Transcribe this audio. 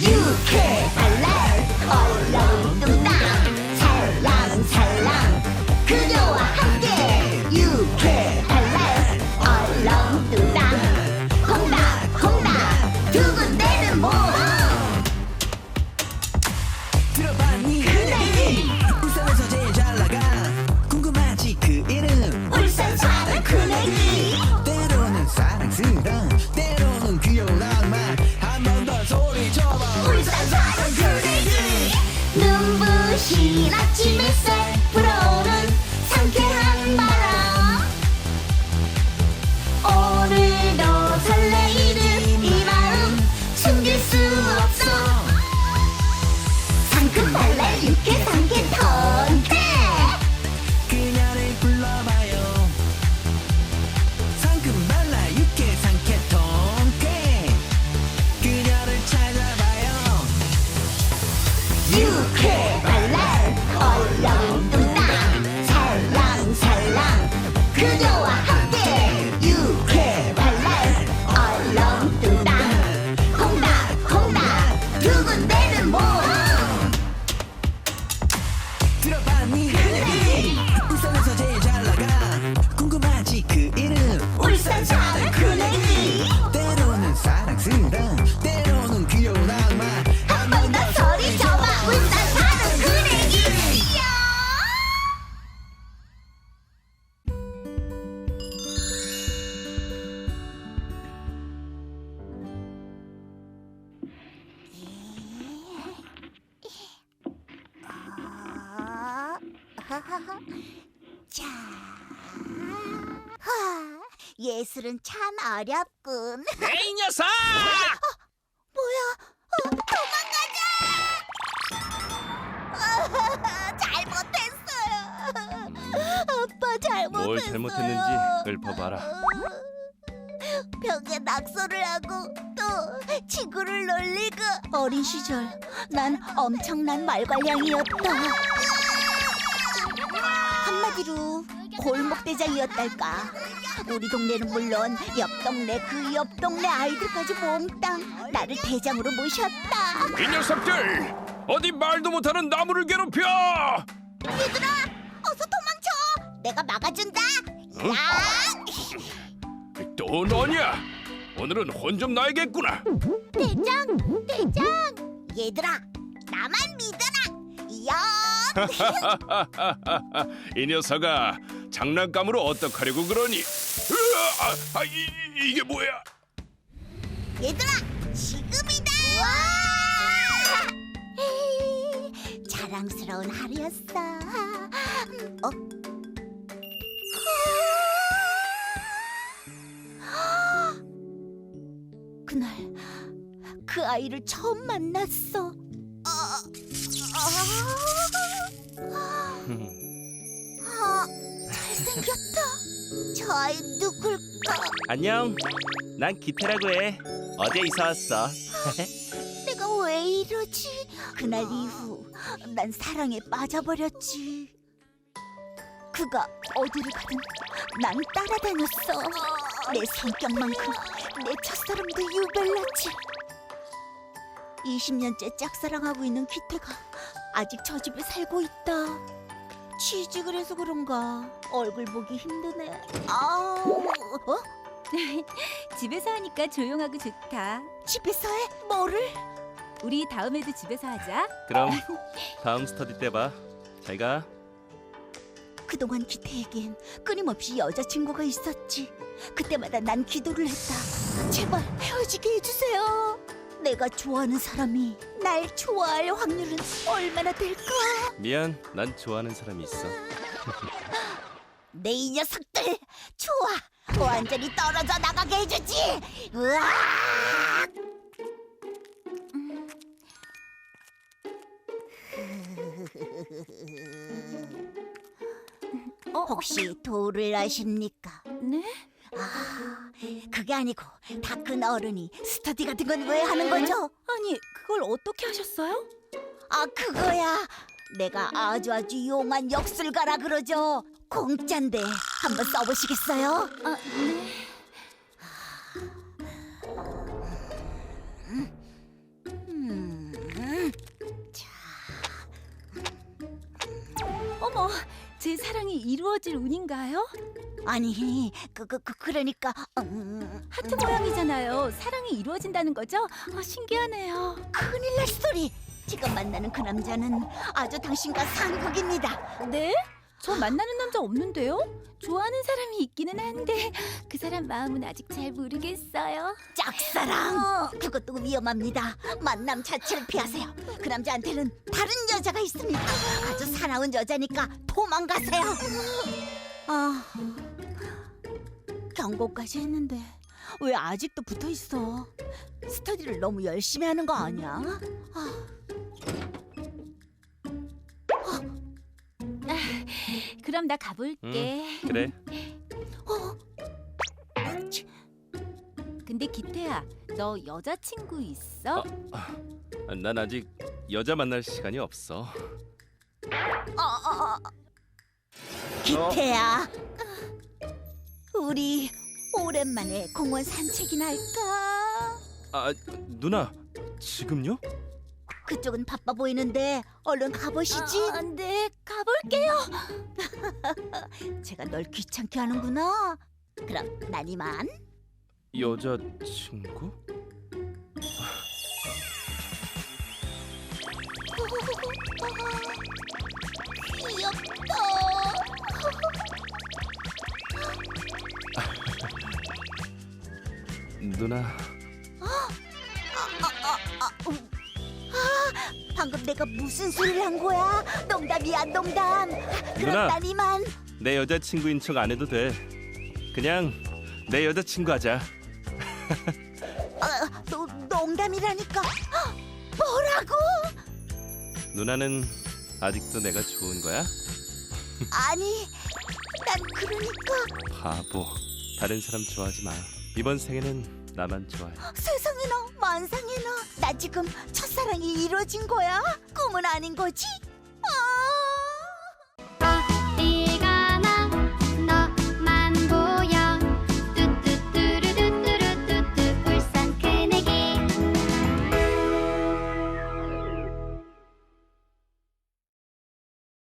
유쾌 발랄 얼렁뚱땅 사는 그네기 때로는 사랑스러운 때로는 귀여운 악마. 한 번 더 소리 줘봐. 울산 사는 그네기. 자, 하, 예술은 참 어렵군. 이 녀석! 뭐야? 어, 도망가자! 잘못했어요. 아빠 잘못했어요. 뭘 잘못했는지 읊어봐라. 벽에 낙서를 하고 또 친구를 놀리고 어린 시절 난 엄청난 말괄량이었다. 한마디로 골목대장이었달까. 우리 동네는 물론 옆 동네 그 옆 동네 아이들까지 몽땅 나를 대장으로 모셨다. 이 녀석들! 어디 말도 못하는 나무를 괴롭혀! 얘들아, 어서 도망쳐. 내가 막아준다. 응? 야! 또 너냐? 오늘은 혼 좀 나야겠구나. 대장, 대장. 얘들아, 나만 믿어라. 야! 이 녀석아, 장난감으로 어떡하려고 그러니? 으아, 아, 이, 이게 뭐야? 얘들아, 지금이다. 에이, 자랑스러운 하루였어. 어? 그날 그 아이를 처음 만났어. 아, 아, 잘생겼다. 저 아이 누굴까? 안녕. 난 기태라고 해. 어제 이사 왔어. 내가 왜 이러지? 그날 이후 난 사랑에 빠져버렸지. 그가 어디를 가든 난 따라다녔어. 내 성격만큼 내 첫사랑도 유별났지. 20년째 짝사랑하고 있는 기태가 아직 저 집에 살고 있다. 취직을 해서 그런가 얼굴 보기 힘드네. 아우, 어? 집에서 하니까 조용하고 좋다. 집에서 해? 뭐를? 우리 다음에도 집에서 하자. 그럼 다음 스터디 때 봐. 잘 가. 그동안 기태에겐 끊임없이 여자친구가 있었지. 그때마다 난 기도를 했다. 제발 헤어지게 해주세요. 내가 좋아하는 사람이 날 좋아할 확률은 얼마나 될까? 미안. 난 좋아하는 사람이 있어. 내 이 녀석들 좋아. 완전히 떨어져 나가게 해주지. 으악! 혹시 도를 아십니까? 네? 그게 아니고 다 큰 어른이 스터디 같은 건 왜 하는 네? 거죠? 아니, 그걸 어떻게 하셨어요? 아 그거야 내가 아주 아주 용한 역술가라 그러죠 공짠데 한번 써보시겠어요? 아, 네. 음, 음, 음. 어머, 제 사랑이 이루어질 운인가요? 아니, 그, 그, 그 그러니까 음, 하트 모양이잖아요. 사랑이 이루어진다는 거죠? 어, 신기하네요. 큰일 날 소리. 지금 만나는 그 남자는 아주 당신과 상극입니다. 네? 저 만나는 남자 없는데요? 좋아하는 사람이 있기는 한데 그 사람 마음은 아직 잘 모르겠어요. 짝사랑. 그것도 위험합니다. 만남 자체를 피하세요. 그 남자한테는 다른 여자가 있습니다. 아주 사나운 여자니까 도망가세요. 아, 경고까지 했는데 왜 아직도 붙어 있어? 스터디를 너무 열심히 하는 거 아니야? 아, 그럼 나 가볼게. 그래. 어, 근데 기태야, 너 여자친구 있어? 아, 난 아직 여자 만날 시간이 없어. 어, 어, 어. 기태야, 우리 오랜만에 공원 산책이나 할까? 아, 누나 지금요? 그쪽은 바빠 보이는데 얼른 가보시지. 아, 네, 가볼게요. 제가 널 귀찮게 하는구나. 그럼 난 이만. 여자 친구? 귀엽다. 누나 방금 내가 무슨 소리를 한 거야? 농담이야, 농담. 그럼 누나. 난 이만. 내 여자 친구인 척 안 해도 돼. 그냥 내 여자 친구 하자. 어, 노, 농담이라니까. 헉, 뭐라고? 누나는 아직도 내가 좋은 거야? 아니, 난 그러니까 바보. 다른 사람 좋아하지 마. 이번 생에는 나만 좋아해. 세상에나 만상에나 나 지금 첫사랑이 이루어진 거야? 꿈은 아닌 거지?